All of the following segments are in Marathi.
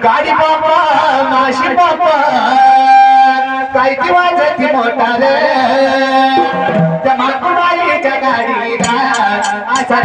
गाडी बापा माशी बापा काय की वाजती रे त्या माकुबाईच्या गाडीला असा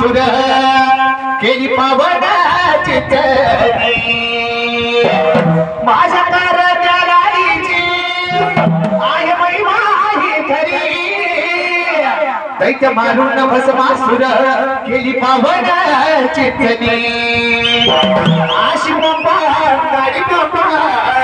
सुर केली पवनाचित माझ्या कारणाची आहे महिमाही खरी दैत्य मारून भस्मासुर केली पवनाची आशी पंपा गाडी पंपा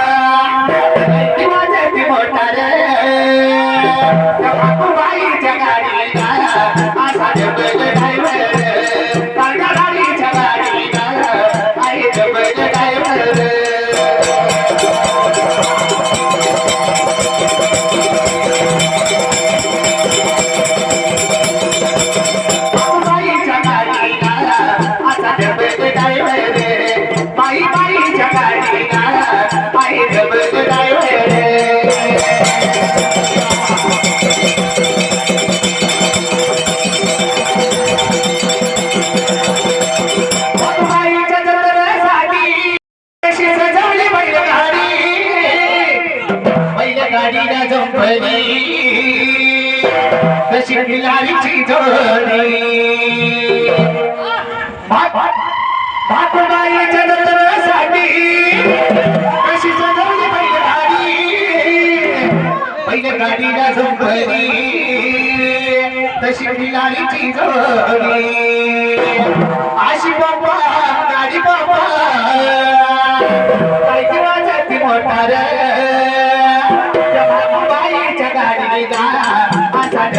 जमली बैलगाडी. बैलगाडीला जमली गाडी खिलारीची जोडी. बापूबाईच्या नंतरसाठी कशी सजवली बैलगाडी. बैलगाडीला जमली तशी जोडी. आशिबा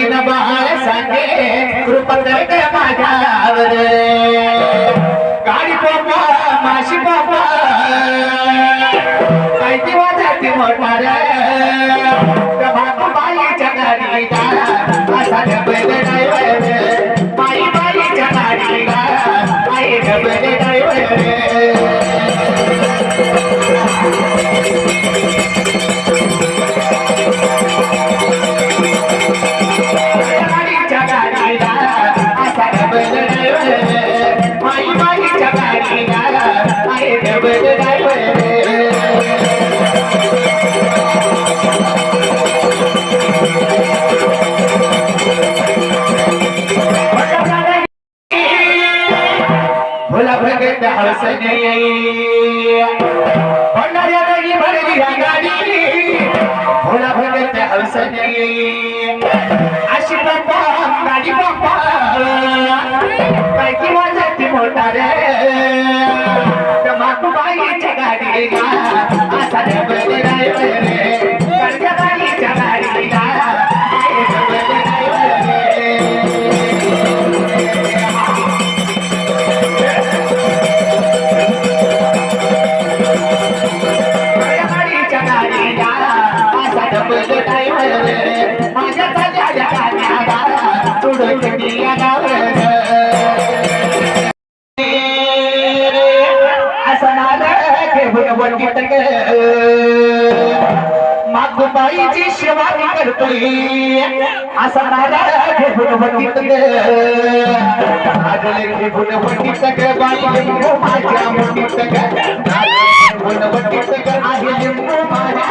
नवीन बाळ सांगे कृपकर माझ्यावर. काळी पापा माशी पापा. माहिती वाजाती मोठमार कभाबाईच्या गाडी असा बैल आशी बाप्पा गाडी बाप्पा काय किंवा जाती मोठा रे मागबाईची सेवा मी करतोय असा नारा भुलवटीत आदले ग बाई लिंबू माझ्या मुठीत ग भुलवटीत ग आहे लिंबू माझ्या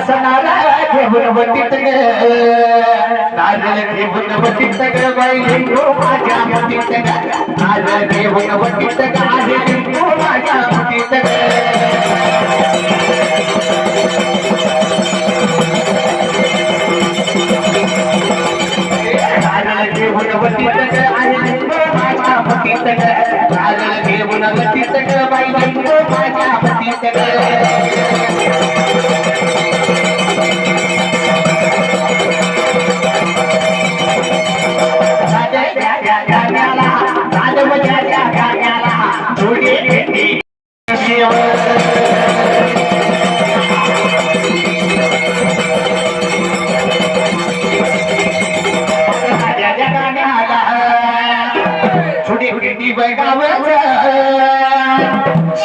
घेऊन घेऊन वंचित ग नारळ घेऊन वंचित ग बाई हो, माझ्या ग नारळ घेऊन ग आहे माझ्या ग नारळ घेऊन ग आहे माझ्या ग नारळ घेऊन ग हो, बाई. लिंबू माझ्या मुठीत ग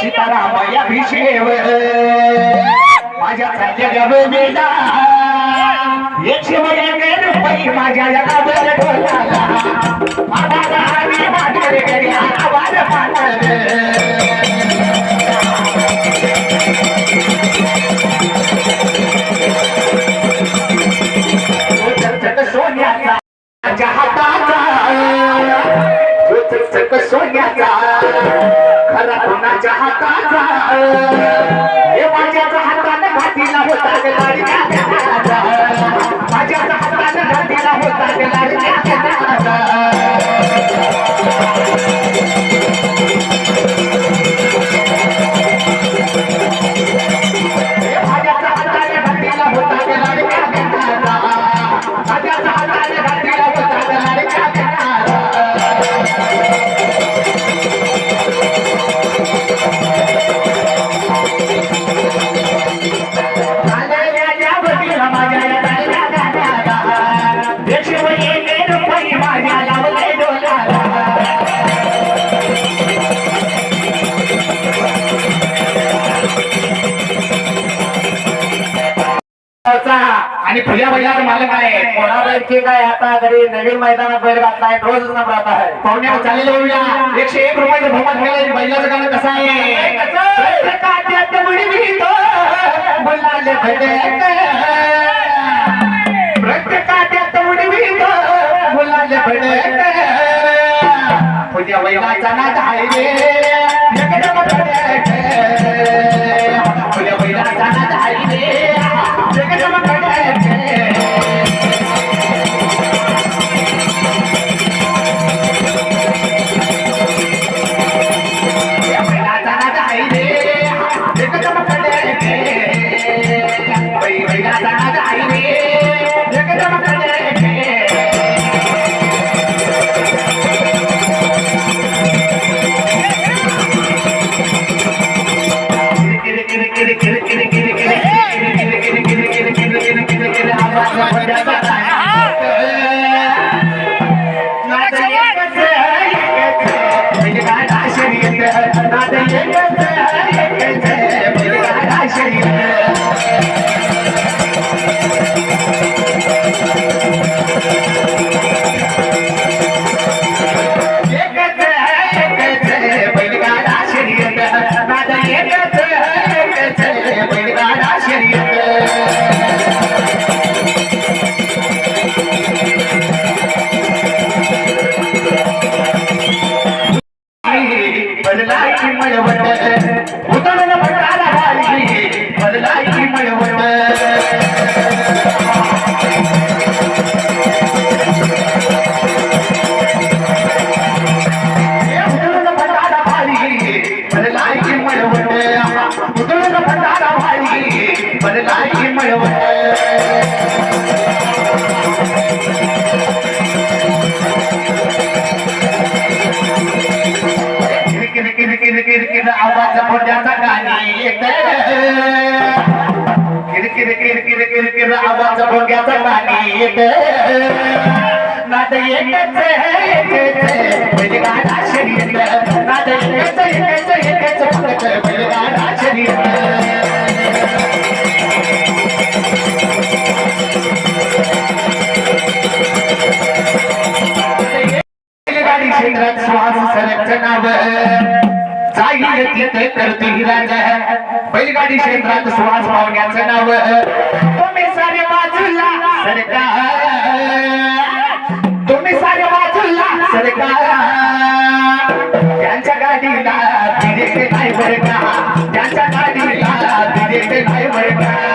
सीताराम या भिषेव माझ्या जगव मेला एकशे रुपये माझ्या जगावर ढोलाला माझा माझ्या घरी आवाज पाठवले माझ्या हाताचा हे माझ्याच हाताने घातीला होता ग लाडक्या देवाचा. माझ्याच हातानं घातीला होता आता घरी नवीन मैदानात बैल घातलाय रोज नंबर आहे. पाहुण्या चाललेलं बोलूया एकशे एक रुपयाचं बहुमत मिळालं बैलाचं गाणं कसं आहे? मुडवितो, मुलाले भजक. प्रत्येकाच्यात मुडवितो, मुलाले भजक. तुझ्या बैलाचा नाद आहे एकदम. நாட்டை சிம்மன வட்டத்தை உதவன येत किरकिर किरकिर किरकिर आवाज़ भोग्याचा गाणी येत नाद एकच एकच बैलगाडा शर्यत नाद एकच एकच एकच फक्त बैलगाडा शर्यत बैलगाडी क्षेत्रात श्वास सरकचं नाव जाईल ते करते राजा बैलगाडी क्षेत्रात श्वास पावण्याचं नाव तुम्ही सारे बाजूला सरकार. तुम्ही सारे बाजूला सरकार. त्यांच्या गाडीला बिरेक नाही बरं का? त्यांच्या गाडीला बिरेक नाही बरं का?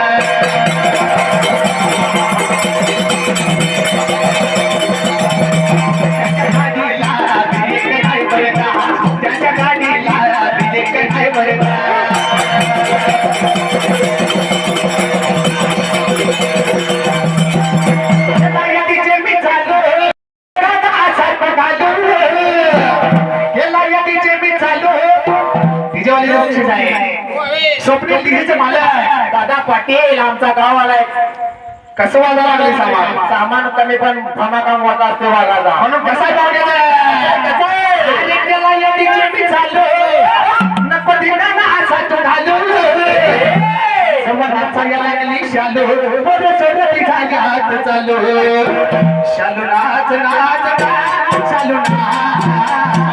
आमचा गाव आलाय कसं वाजा लागले सामान? सामान कमी पण धमाकाम होता असतो वागाचा म्हणून कसा गेली शालू. बरं सोडती जाग्यात चालू. शालू नाच नाच नाच, शालू नाच.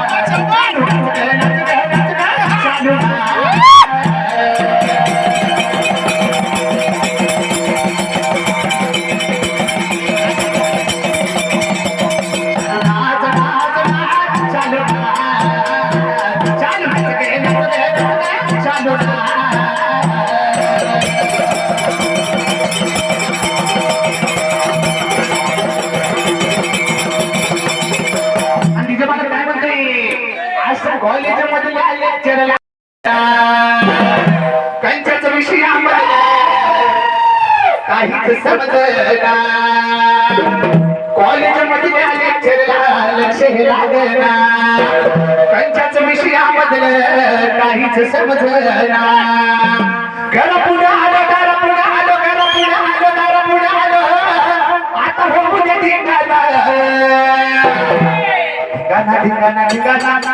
काहीच समजना कॉलेजमधल्या लेक्चरला लक्ष हे लागना कंचाच विषयामधलं काहीच समजना घर पुढे आलो घर पुढे आलो घर पुढे आलो घर पुढे आलो आता होऊ दे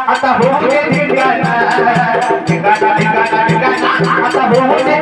आता होऊ दे आता होऊ दे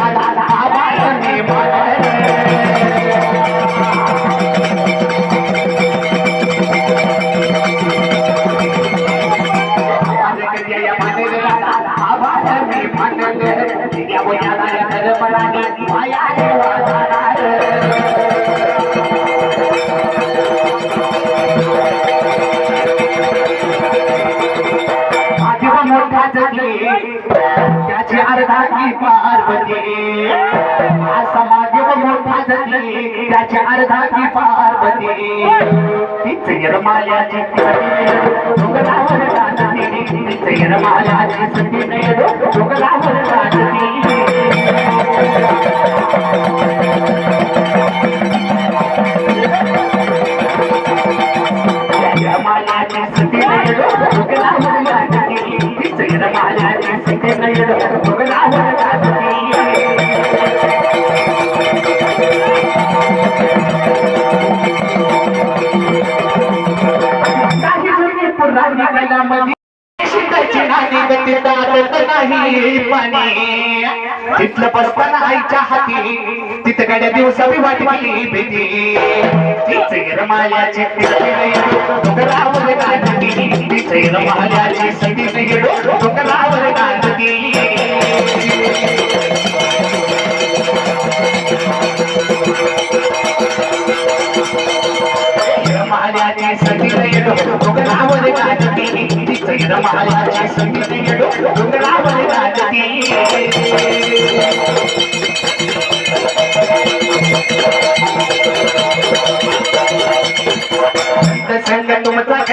अर्धांगी पार्वती हा समाज व मोठा जगली पार्वती. तीच यरमाल्याची डोंगरावर तीच यरमाल्याची सती डोंगरावर यरमाल्याची सती डोंगरावर तीच यरमाल्याची सती काही तिथलं बसताना आईच्या हाती तिथं गड्या दिवसा बी भीती तिचं रमाल्याची डोंगरावर गाजती तिचं रमाल्याची सती डोंगरावर तिचं इड महालाची संगीत येडो डोंगरावर नाचती संग तुमचा